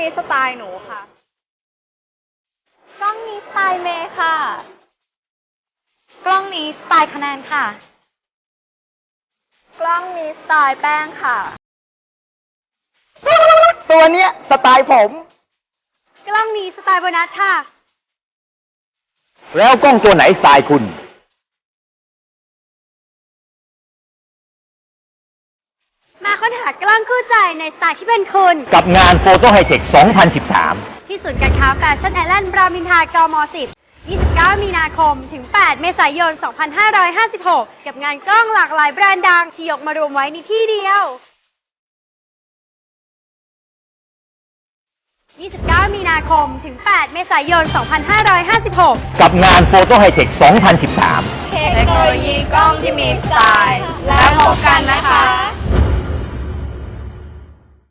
นี้สไตล์หนูค่ะ กล้องนี้สไตล์เมย์ค่ะ กล้องนี้สไตล์คะแนนค่ะ กล้องนี้สไตล์แป้งค่ะ ตัวเนี้ยสไตล์ผม กล้องนี้สไตล์โบนัสค่ะ แล้วกล้องตัวไหนสไตล์คุณ ค้นหากล้องคู่ใจในสไตล์ที่เป็นคุณ กับงานโฟโตไฮเทค 2013 ที่ศูนย์การค้าแฟชั่นไอแลนด์รามอินทรากม 10 29 มีนาคม ถึง 8 เมษายน 2556 กับงานกล้องหลากหลายแบรนด์ดัง ที่ยกมารวมไว้ในที่เดียว 29 มีนาคม ถึง 8 เมษายน 2556 กับงานโฟโตไฮเทค 2013 เทคโนโลยีกล้อง